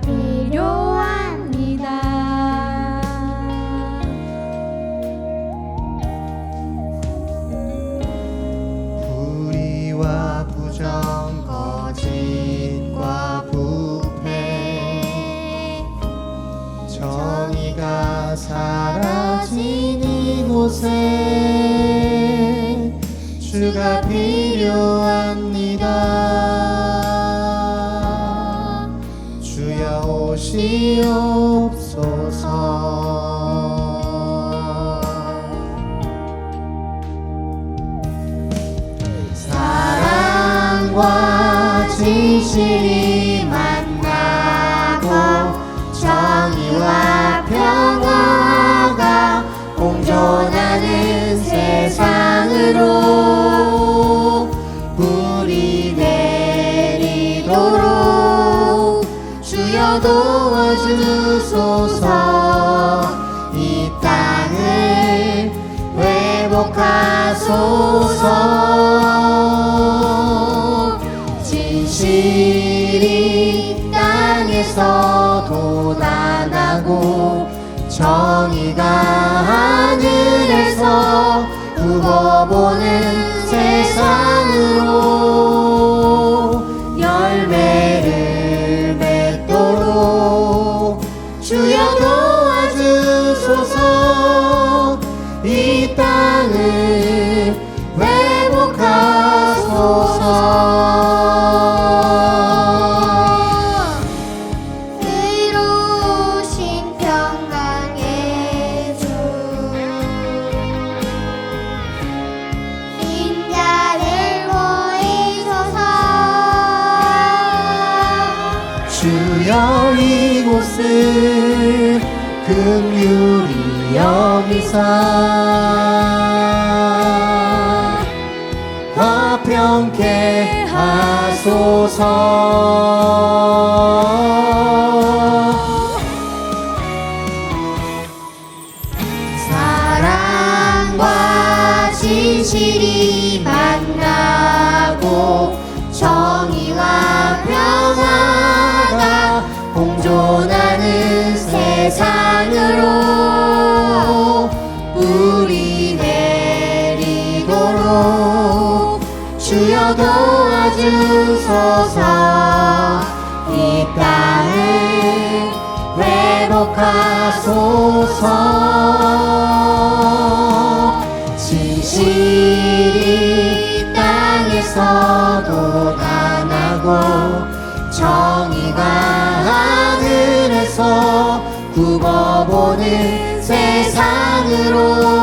필요합니다. 불의와 부정 거짓과 부패 정의가 사라진 이곳에 주가 필요합니다 오시옵소서. 사랑과 진실이 만 하소서. 진실이 땅에서 돋아나고 정의가 하늘에서 굽어보는 주여 이곳을 긍휼히 여기사. 화평케 하소서. 사랑과 진실이 만나고 정의와 평화 주여 도와주소서. 이 땅을 회복하소서. 진실이 땅에서 돋아나고 정의가 하늘에서 굽어보는 세상으로